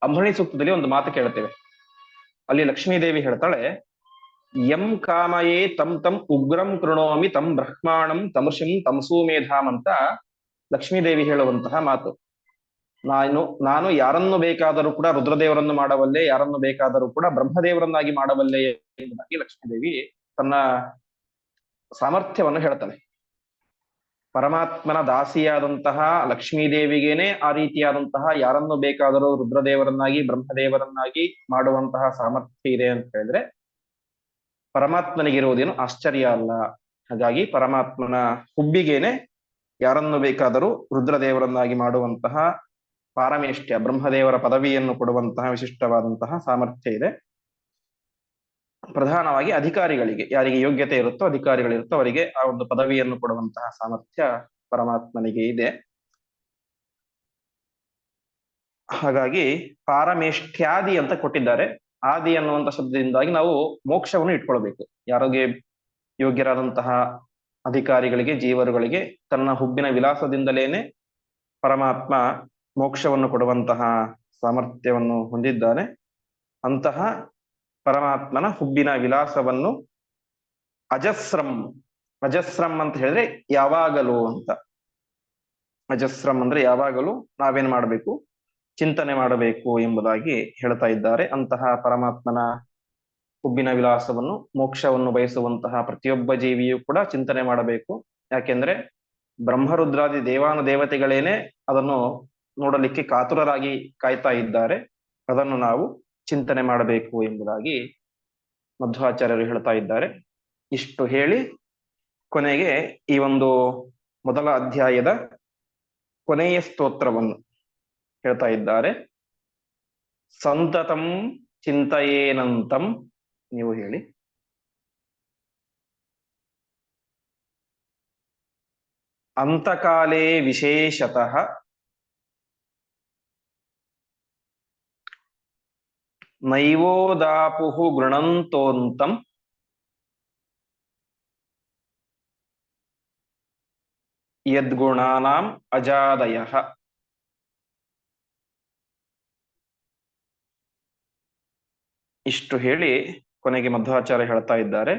ಅಂಬಣಿ ಸೂಕ್ತದಲ್ಲಿ ಒಂದು ಮಾತು ಕೇಳ್ತೇವೆ. ಅಲ್ಲಿ ಲಕ್ಷ್ಮೀದೇವಿ ಹೇಳ್ತಾಳೆ, ಯಂ ಕಾಮಯೇ ತಂ ತಂ ಉಗ್ರಂ ಕೃಣೋಮಿ ತಂ ಬ್ರಹ್ಮಾಣಂ ತಮರ್ಷಿಂ ತಮಸೂ ಮೇಧಾಂ ಅಂತ ಲಕ್ಷ್ಮೀದೇವಿ ಹೇಳುವಂತಹ ಮಾತು. ನಾನು ನಾನು ಯಾರನ್ನು ಬೇಕಾದರೂ ಕೂಡ ರುದ್ರದೇವರನ್ನು ಮಾಡಬಲ್ಲೆ, ಯಾರನ್ನು ಬೇಕಾದರೂ ಕೂಡ ಬ್ರಹ್ಮದೇವರನ್ನಾಗಿ ಮಾಡಬಲ್ಲೆ ಎಂಬುದಾಗಿ ಲಕ್ಷ್ಮೀದೇವಿ ತನ್ನ ಸಾಮರ್ಥ್ಯವನ್ನು ಹೇಳ್ತಾಳೆ ಪರಮಾತ್ಮನ ದಾಸಿಯಾದಂತಹ ಲಕ್ಷ್ಮೀದೇವಿಗೇನೆ ಆ ರೀತಿಯಾದಂತಹ ಯಾರನ್ನು ಬೇಕಾದರೂ ರುದ್ರದೇವರನ್ನಾಗಿ, ಬ್ರಹ್ಮದೇವರನ್ನಾಗಿ ಮಾಡುವಂತಹ ಸಾಮರ್ಥ್ಯ ಇದೆ ಅಂತ ಹೇಳಿದ್ರೆ, ಪರಮಾತ್ಮನಿಗಿರುವುದೇನು ಆಶ್ಚರ್ಯ ಅಲ್ಲ. ಹಾಗಾಗಿ ಪರಮಾತ್ಮನ ಹುಬ್ಬಿಗೇನೆ ಯಾರನ್ನು ಬೇಕಾದರೂ ರುದ್ರದೇವರನ್ನಾಗಿ ಮಾಡುವಂತಹ ಪಾರಮೇಷ್ಠ್ಯ ಬ್ರಹ್ಮದೇವರ ಪದವಿಯನ್ನು ಕೊಡುವಂತಹ ವಿಶಿಷ್ಟವಾದಂತಹ ಸಾಮರ್ಥ್ಯ ಇದೆ. ಪ್ರಧಾನವಾಗಿ ಅಧಿಕಾರಿಗಳಿಗೆ, ಯಾರಿಗೆ ಯೋಗ್ಯತೆ ಇರುತ್ತೋ ಅಧಿಕಾರಿಗಳಿರುತ್ತೋ ಅವರಿಗೆ ಆ ಒಂದು ಪದವಿಯನ್ನು ಕೊಡುವಂತಹ ಸಾಮರ್ಥ್ಯ ಪರಮಾತ್ಮನಿಗೆ ಇದೆ. ಹಾಗಾಗಿ ಪಾರಮೇಷ್ಠ್ಯಾದಿ ಅಂತ ಕೊಟ್ಟಿದ್ದಾರೆ. ಆದಿ ಅನ್ನುವಂಥ ಶಬ್ದದಿಂದಾಗಿ ನಾವು ಮೋಕ್ಷವನ್ನು ಇಟ್ಕೊಳ್ಬೇಕು. ಯಾರಿಗೆ ಯೋಗ್ಯರಾದಂತಹ ಅಧಿಕಾರಿಗಳಿಗೆ, ಜೀವರುಗಳಿಗೆ ತನ್ನ ಹುಬ್ಬಿನ ವಿಲಾಸದಿಂದಲೇನೆ ಪರಮಾತ್ಮ ಮೋಕ್ಷವನ್ನು ಕೊಡುವಂತಹ ಸಾಮರ್ಥ್ಯವನ್ನು ಹೊಂದಿದ್ದಾನೆ ಅಂತಹ ಪರಮಾತ್ಮನ ಹುಬ್ಬಿನ ವಿಲಾಸವನ್ನು ಅಜಸ್ರಂ ಅಜಸ್ರಂ ಅಂತ ಹೇಳಿದ್ರೆ ಯಾವಾಗಲೂ ಅಂತ. ಅಜಸ್ರಂ ಅಂದ್ರೆ ಯಾವಾಗಲೂ ನಾವೇನ್ ಮಾಡಬೇಕು? ಚಿಂತನೆ ಮಾಡಬೇಕು ಎಂಬುದಾಗಿ ಹೇಳ್ತಾ ಇದ್ದಾರೆ. ಅಂತಹ ಪರಮಾತ್ಮನ ಹುಬ್ಬಿನ ವಿಲಾಸವನ್ನು, ಮೋಕ್ಷವನ್ನು ಬಯಸುವಂತಹ ಪ್ರತಿಯೊಬ್ಬ ಜೀವಿಯು ಕೂಡ ಚಿಂತನೆ ಮಾಡಬೇಕು. ಯಾಕೆಂದ್ರೆ ಬ್ರಹ್ಮರುದ್ರಾದಿ ದೇವಾನು ದೇವತೆಗಳೇನೆ ಅದನ್ನು ನೋಡಲಿಕ್ಕೆ ಕಾತುರರಾಗಿ ಕಾಯ್ತಾ ಇದ್ದಾರೆ. ಅದನ್ನು ನಾವು ಚಿಂತನೆ ಮಾಡಬೇಕು ಎಂಬುದಾಗಿ ಮಧ್ವಾಚಾರ್ಯರು ಹೇಳ್ತಾ ಇದ್ದಾರೆ. ಇಷ್ಟು ಹೇಳಿ ಕೊನೆಗೆ ಈ ಒಂದು ಮೊದಲ ಅಧ್ಯಾಯದ ಕೊನೆಯ ಸ್ತೋತ್ರವನ್ನು ಹೇಳ್ತಾ ಇದ್ದಾರೆ. ಸಂತತಂ ಚಿಂತೆಯೇನಂತಂ ನೀವು ಹೇಳಿ. ಅಂತಕಾಲೇ ವಿಶೇಷತಃ ನೈವೋದಾಪುಹು ಗೃಣಂತೋಂತಂ ಯದ್ಗುಣಾನಾಂ ಅಜಾದಯ ಇಷ್ಟು ಹೇಳಿ ಕೊನೆಗೆ ಮಧ್ವಾಚಾರ್ಯ ಹೇಳ್ತಾ ಇದ್ದಾರೆ.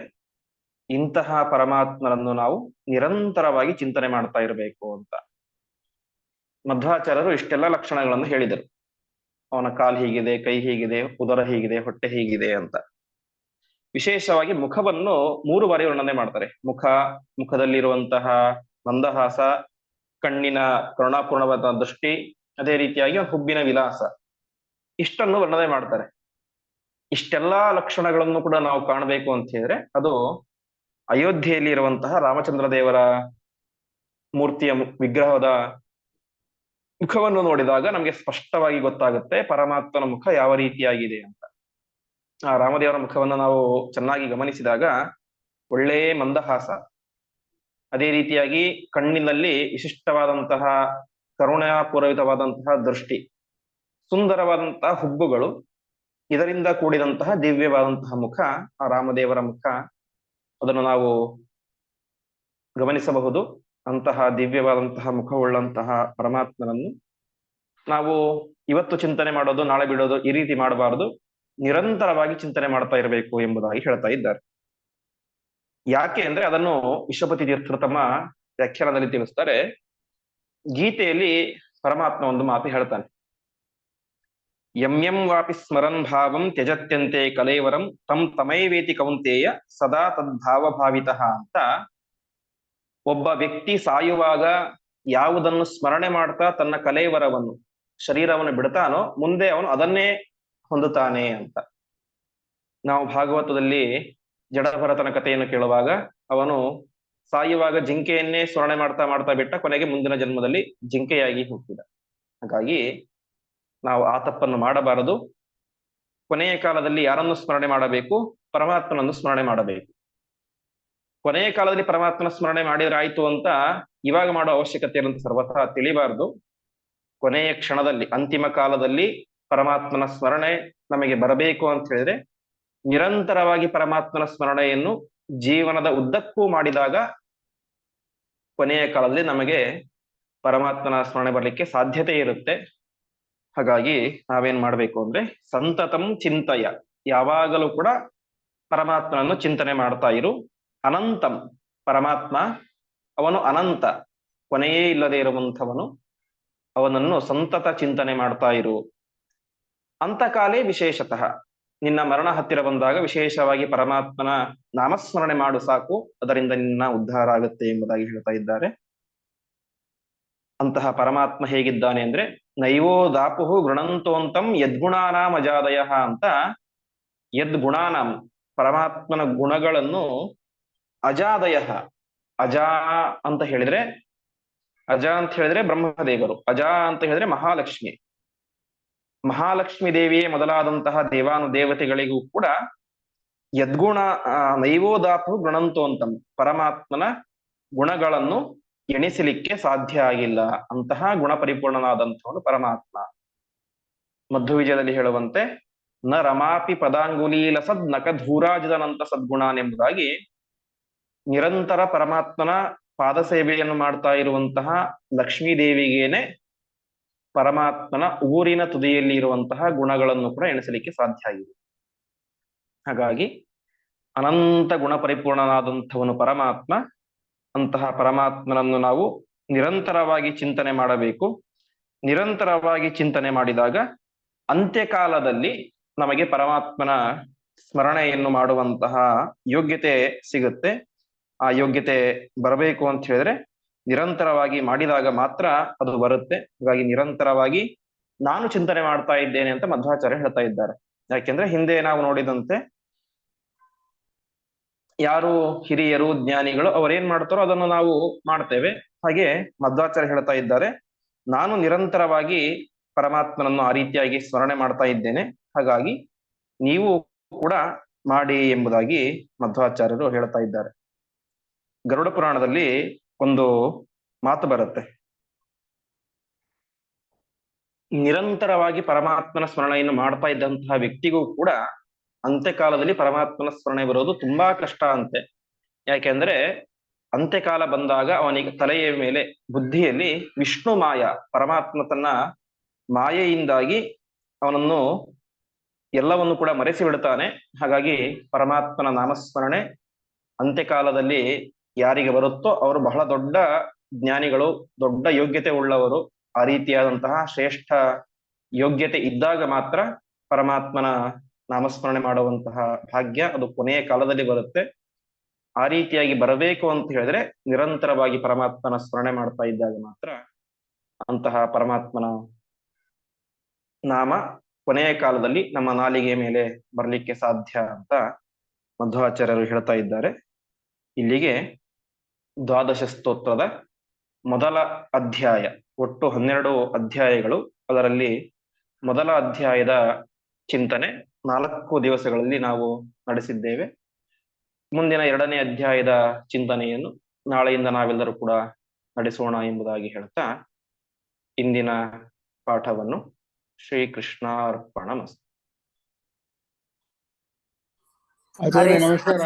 ಇಂತಹ ಪರಮಾತ್ಮರನ್ನು ನಾವು ನಿರಂತರವಾಗಿ ಚಿಂತನೆ ಮಾಡ್ತಾ ಇರಬೇಕು ಅಂತ. ಮಧ್ವಾಚಾರ್ಯರು ಇಷ್ಟೆಲ್ಲ ಲಕ್ಷಣಗಳನ್ನು ಹೇಳಿದರು. ಅವನ ಕಾಲ್ ಹೀಗಿದೆ, ಕೈ ಹೀಗಿದೆ, ಉದರ ಹೀಗಿದೆ, ಹೊಟ್ಟೆ ಹೀಗಿದೆ ಅಂತ. ವಿಶೇಷವಾಗಿ ಮುಖವನ್ನು ಮೂರು ಬಾರಿ ವರ್ಣನೆ ಮಾಡ್ತಾರೆ. ಮುಖ, ಮುಖದಲ್ಲಿರುವಂತಹ ಮಂದಹಾಸ, ಕಣ್ಣಿನ ಕರುಣಾಪೂರ್ಣವಾದ ದೃಷ್ಟಿ, ಅದೇ ರೀತಿಯಾಗಿ ಹುಬ್ಬಿನ ವಿಲಾಸ. ಇಷ್ಟನ್ನು ವರ್ಣನೆ ಮಾಡ್ತಾರೆ. ಇಷ್ಟೆಲ್ಲಾ ಲಕ್ಷಣಗಳನ್ನು ಕೂಡ ನಾವು ಕಾಣಬೇಕು ಅಂತ ಹೇಳಿದ್ರೆ ಅದು ಅಯೋಧ್ಯೆಯಲ್ಲಿ ಇರುವಂತಹ ರಾಮಚಂದ್ರ ದೇವರ ಮೂರ್ತಿಯ ವಿಗ್ರಹದ ಮುಖವನ್ನು ನೋಡಿದಾಗ ನಮ್ಗೆ ಸ್ಪಷ್ಟವಾಗಿ ಗೊತ್ತಾಗುತ್ತೆ ಪರಮಾತ್ಮನ ಮುಖ ಯಾವ ರೀತಿಯಾಗಿದೆ ಅಂತ. ಆ ರಾಮದೇವರ ಮುಖವನ್ನು ನಾವು ಚೆನ್ನಾಗಿ ಗಮನಿಸಿದಾಗ ಒಳ್ಳೆ ಮಂದಹಾಸ. ಅದೇ ರೀತಿಯಾಗಿ ಕಣ್ಣಿನಲ್ಲಿ ವಿಶಿಷ್ಟವಾದಂತಹ ಕರುಣಾಪೂರ್ವಿತವಾದಂತಹ ದೃಷ್ಟಿ. ಸುಂದರವಾದಂತಹ ಹುಬ್ಬುಗಳು. ಇದರಿಂದ ಕೂಡಿದಂತಹ ದಿವ್ಯವಾದಂತಹ ಮುಖ ಆ ರಾಮದೇವರ ಮುಖ. ಅದನ್ನು ನಾವು ಗಮನಿಸಬಹುದು. ಅಂತಹ ದಿವ್ಯವಾದಂತಹ ಮುಖವುಳ್ಳಂತಹ ಪರಮಾತ್ಮನನ್ನು ನಾವು ಇವತ್ತು ಚಿಂತನೆ ಮಾಡೋದು, ನಾಳೆ ಬಿಡೋದು ಈ ರೀತಿ ಮಾಡಬಾರದು. ನಿರಂತರವಾಗಿ ಚಿಂತನೆ ಮಾಡ್ತಾ ಇರಬೇಕು ಎಂಬುದಾಗಿ ಹೇಳ್ತಾ ಇದ್ದಾರೆ. ಯಾಕೆ ಅಂದ್ರೆ ಅದನ್ನು ವಿಶ್ವಪತಿ ತೀರ್ಥರು ತಮ್ಮ ವ್ಯಾಖ್ಯಾನದಲ್ಲಿ ತಿಳಿಸ್ತಾರೆ. ಗೀತೆಯಲ್ಲಿ ಪರಮಾತ್ಮ ಒಂದು ಮಾತು ಹೇಳ್ತಾನೆ. ಎಂ ಎಂ ವಾಪಿ ಸ್ಮರನ್ ಭಾವಂ ತ್ಯಜತ್ಯಂತೆ ಕಲೇವರಂ ತಂ ತಮೈವೇತಿ ಕೌಂತೇಯ ಸದಾ ತದ್ಭಾವ ಭಾವಿತ ಅಂತ ಒಬ್ಬ ವ್ಯಕ್ತಿ ಸಾಯುವಾಗ ಯಾವುದನ್ನು ಸ್ಮರಣೆ ಮಾಡ್ತಾ ತನ್ನ ಕಲೆಯವರವನ್ನು, ಶರೀರವನ್ನು ಬಿಡ್ತಾನೋ ಮುಂದೆ ಅವನು ಅದನ್ನೇ ಹೊಂದುತ್ತಾನೆ ಅಂತ. ನಾವು ಭಾಗವತದಲ್ಲಿ ಜಡಭರತನ ಕಥೆಯನ್ನು ಕೇಳುವಾಗ ಅವನು ಸಾಯುವಾಗ ಜಿಂಕೆಯನ್ನೇ ಸ್ಮರಣೆ ಮಾಡ್ತಾ ಮಾಡ್ತಾ ಬಿಟ್ಟ ಕೊನೆಗೆ ಮುಂದಿನ ಜನ್ಮದಲ್ಲಿ ಜಿಂಕೆಯಾಗಿ ಹುಟ್ಟಿದ. ಹಾಗಾಗಿ ನಾವು ಆ ತಪ್ಪನ್ನು ಮಾಡಬಾರದು. ಕೊನೆಯ ಕಾಲದಲ್ಲಿ ಯಾರನ್ನು ಸ್ಮರಣೆ ಮಾಡಬೇಕು? ಪರಮಾತ್ಮನನ್ನು ಸ್ಮರಣೆ ಮಾಡಬೇಕು. ಕೊನೆಯ ಕಾಲದಲ್ಲಿ ಪರಮಾತ್ಮನ ಸ್ಮರಣೆ ಮಾಡಿದ್ರೆ ಆಯ್ತು ಅಂತ ಇವಾಗ ಮಾಡೋ ಅವಶ್ಯಕತೆ ಇರುವಂತ ಸರ್ವಥಾ ತಿಳಿಬಾರ್ದು. ಕೊನೆಯ ಕ್ಷಣದಲ್ಲಿ, ಅಂತಿಮ ಕಾಲದಲ್ಲಿ ಪರಮಾತ್ಮನ ಸ್ಮರಣೆ ನಮಗೆ ಬರಬೇಕು ಅಂತ ಹೇಳಿದ್ರೆ, ನಿರಂತರವಾಗಿ ಪರಮಾತ್ಮನ ಸ್ಮರಣೆಯನ್ನು ಜೀವನದ ಉದ್ದಕ್ಕೂ ಮಾಡಿದಾಗ ಕೊನೆಯ ಕಾಲದಲ್ಲಿ ನಮಗೆ ಪರಮಾತ್ಮನ ಸ್ಮರಣೆ ಬರಲಿಕ್ಕೆ ಸಾಧ್ಯತೆ ಇರುತ್ತೆ. ಹಾಗಾಗಿ ನಾವೇನ್ ಮಾಡ್ಬೇಕು ಅಂದ್ರೆ ಸಂತತಂ ಚಿಂತಯ. ಯಾವಾಗಲೂ ಕೂಡ ಪರಮಾತ್ಮನನ್ನು ಚಿಂತನೆ ಮಾಡ್ತಾ ಇರು. ಅನಂತಂ ಪರಮಾತ್ಮ, ಅವನು ಅನಂತ. ಕೊನೆಯೇ ಇಲ್ಲದೆ ಇರುವಂಥವನು ಅವನನ್ನು ಸಂತತ ಚಿಂತನೆ ಮಾಡ್ತಾ ಇರು. ಅಂತಕಾಲೇ ವಿಶೇಷತಃ. ನಿನ್ನ ಮರಣ ಹತ್ತಿರ ಬಂದಾಗ ವಿಶೇಷವಾಗಿ ಪರಮಾತ್ಮನ ನಾಮಸ್ಮರಣೆ ಮಾಡು ಸಾಕು. ಅದರಿಂದ ನಿನ್ನ ಉದ್ಧಾರ ಆಗುತ್ತೆ ಎಂಬುದಾಗಿ ಹೇಳ್ತಾ ಇದ್ದಾರೆ. ಅಂತಹ ಪರಮಾತ್ಮ ಹೇಗಿದ್ದಾನೆ ಅಂದ್ರೆ, ನೈವೋ ದಾಪುಹು ಗೃಣಂತೋಂತಂ ಯದ್ಗುಣಾನಾಂ ಅಜಾದಯ ಅಂತ ಯದ್ಗುಣಾನಾಂ ಪರಮಾತ್ಮನ ಗುಣಗಳನ್ನು ಅಜಾದಯ. ಅಜಾ ಅಂತ ಹೇಳಿದ್ರೆ, ಅಜ ಅಂತ ಹೇಳಿದ್ರೆ ಬ್ರಹ್ಮದೇವರು. ಅಜ ಅಂತ ಹೇಳಿದ್ರೆ ಮಹಾಲಕ್ಷ್ಮಿ. ಮಹಾಲಕ್ಷ್ಮಿ ದೇವಿಯೇ ಮೊದಲಾದಂತಹ ದೇವಾನು ದೇವತೆಗಳಿಗೂ ಕೂಡ ಯದ್ಗುಣ ನೈವೋದಾಪು ಅಂತ. ಪರಮಾತ್ಮನ ಗುಣಗಳನ್ನು ಎಣಿಸಲಿಕ್ಕೆ ಸಾಧ್ಯ ಆಗಿಲ್ಲ. ಅಂತಹ ಗುಣ ಪರಿಪೂರ್ಣನಾದಂಥವನು ಪರಮಾತ್ಮ. ಮಧು ವಿಜಯದಲ್ಲಿ ಹೇಳುವಂತೆ, ನ ರಮಾಪಿ ಪದಾಂಗುಲೀಲ ಸದ್ ನಕಧೂರಾಜಿದನಂತ ಸದ್ಗುಣನೆಂಬುದಾಗಿ ನಿರಂತರ ಪರಮಾತ್ಮನ ಪಾದ ಸೇವೆಯನ್ನು ಮಾಡ್ತಾ ಇರುವಂತಹ ಲಕ್ಷ್ಮೀ ದೇವಿಗೇನೆ ಪರಮಾತ್ಮನ ಊರಿನ ತುದಿಯಲ್ಲಿ ಇರುವಂತಹ ಗುಣಗಳನ್ನು ಕೂಡ ಎಣಿಸಲಿಕ್ಕೆ ಸಾಧ್ಯ ಆಗಿದೆ. ಹಾಗಾಗಿ ಅನಂತ ಗುಣ ಪರಿಪೂರ್ಣನಾದಂಥವನು ಪರಮಾತ್ಮ, ಅಂತಹ ಪರಮಾತ್ಮನನ್ನು ನಾವು ನಿರಂತರವಾಗಿ ಚಿಂತನೆ ಮಾಡಬೇಕು. ನಿರಂತರವಾಗಿ ಚಿಂತನೆ ಮಾಡಿದಾಗ ಅಂತ್ಯಕಾಲದಲ್ಲಿ ನಮಗೆ ಪರಮಾತ್ಮನ ಸ್ಮರಣೆಯನ್ನು ಮಾಡುವಂತಹ ಯೋಗ್ಯತೆ ಸಿಗುತ್ತೆ. ಆ ಯೋಗ್ಯತೆ ಬರಬೇಕು ಅಂತ ಹೇಳಿದ್ರೆ ನಿರಂತರವಾಗಿ ಮಾಡಿದಾಗ ಮಾತ್ರ ಅದು ಬರುತ್ತೆ. ಹಾಗಾಗಿ ನಿರಂತರವಾಗಿ ನಾನು ಚಿಂತನೆ ಮಾಡ್ತಾ ಇದ್ದೇನೆ ಅಂತ ಮಧ್ವಾಚಾರ್ಯ ಹೇಳ್ತಾ ಇದ್ದಾರೆ. ಯಾಕೆಂದ್ರೆ ಹಿಂದೆ ನಾವು ನೋಡಿದಂತೆ ಯಾರು ಹಿರಿಯರು, ಜ್ಞಾನಿಗಳು ಅವರೇನ್ ಮಾಡ್ತಾರೋ ಅದನ್ನು ನಾವು ಮಾಡ್ತೇವೆ. ಹಾಗೆ ಮಧ್ವಾಚಾರ್ಯ ಹೇಳ್ತಾ ಇದ್ದಾರೆ, ನಾನು ನಿರಂತರವಾಗಿ ಪರಮಾತ್ಮನನ್ನು ಆ ರೀತಿಯಾಗಿ ಸ್ಮರಣೆ ಮಾಡ್ತಾ ಇದ್ದೇನೆ. ಹಾಗಾಗಿ ನೀವು ಕೂಡ ಮಾಡಿ ಎಂಬುದಾಗಿ ಮಧ್ವಾಚಾರ್ಯರು ಹೇಳ್ತಾ ಇದ್ದಾರೆ. ಗರುಡ ಪುರಾಣದಲ್ಲಿ ಒಂದು ಮಾತು ಬರುತ್ತೆ. ನಿರಂತರವಾಗಿ ಪರಮಾತ್ಮನ ಸ್ಮರಣೆಯನ್ನು ಮಾಡ್ತಾ ಇದ್ದಂತಹ ವ್ಯಕ್ತಿಗೂ ಕೂಡ ಅಂತ್ಯಕಾಲದಲ್ಲಿ ಪರಮಾತ್ಮನ ಸ್ಮರಣೆ ಬರೋದು ತುಂಬಾ ಕಷ್ಟ ಅಂತೆ. ಯಾಕೆಂದ್ರೆ ಅಂತ್ಯಕಾಲ ಬಂದಾಗ ಅವನಿಗೆ ತಲೆಯ ಮೇಲೆ ಬುದ್ಧಿಯಲ್ಲಿ ವಿಷ್ಣು ಮಾಯ, ಪರಮಾತ್ಮ ತನ್ನ ಮಾಯೆಯಿಂದಾಗಿ ಅವನನ್ನು ಎಲ್ಲವನ್ನು ಕೂಡ ಮರೆಸಿ ಬಿಡ್ತಾನೆ ಹಾಗಾಗಿ ಪರಮಾತ್ಮನ ನಾಮಸ್ಮರಣೆ ಅಂತ್ಯಕಾಲದಲ್ಲಿ ಯಾರಿಗೆ ಬರುತ್ತೋ ಅವರು ಬಹಳ ದೊಡ್ಡ ಜ್ಞಾನಿಗಳು, ದೊಡ್ಡ ಯೋಗ್ಯತೆ ಉಳ್ಳವರು. ಆ ರೀತಿಯಾದಂತಹ ಶ್ರೇಷ್ಠ ಯೋಗ್ಯತೆ ಇದ್ದಾಗ ಮಾತ್ರ ಪರಮಾತ್ಮನ ನಾಮಸ್ಮರಣೆ ಮಾಡುವಂತಹ ಭಾಗ್ಯ ಅದು ಕೊನೆಯ ಕಾಲದಲ್ಲಿ ಬರುತ್ತೆ. ಆ ರೀತಿಯಾಗಿ ಬರಬೇಕು ಅಂತ ಹೇಳಿದ್ರೆ ನಿರಂತರವಾಗಿ ಪರಮಾತ್ಮನ ಸ್ಮರಣೆ ಮಾಡ್ತಾ ಇದ್ದಾಗ ಮಾತ್ರ ಅಂತಹ ಪರಮಾತ್ಮನ ನಾಮ ಕೊನೆಯ ಕಾಲದಲ್ಲಿ ನಮ್ಮ ನಾಲಿಗೆ ಮೇಲೆ ಬರಲಿಕ್ಕೆ ಸಾಧ್ಯ ಅಂತ ಮಧ್ವಾಚಾರ್ಯರು ಹೇಳ್ತಾ ಇದ್ದಾರೆ. ಇಲ್ಲಿಗೆ ದ್ವಾದಶ ಸ್ತೋತ್ರದ ಮೊದಲ ಅಧ್ಯಾಯ ಒಟ್ಟು ಹನ್ನೆರಡು ಅಧ್ಯಾಯಗಳು. ಅದರಲ್ಲಿ ಮೊದಲ ಅಧ್ಯಾಯದ ಚಿಂತನೆ ನಾಲ್ಕು ದಿವಸಗಳಲ್ಲಿ ನಾವು ನಡೆಸಿದ್ದೇವೆ. ಮುಂದಿನ ಎರಡನೇ ಅಧ್ಯಾಯದ ಚಿಂತನೆಯನ್ನು ನಾಳೆಯಿಂದ ನಾವೆಲ್ಲರೂ ಕೂಡ ನಡೆಸೋಣ ಎಂಬುದಾಗಿ ಹೇಳ್ತಾ ಇಂದಿನ ಪಾಠವನ್ನು ಶ್ರೀಕೃಷ್ಣಾರ್ಪಣ ಮಸ್ತು ನಮಸ್ಕಾರ.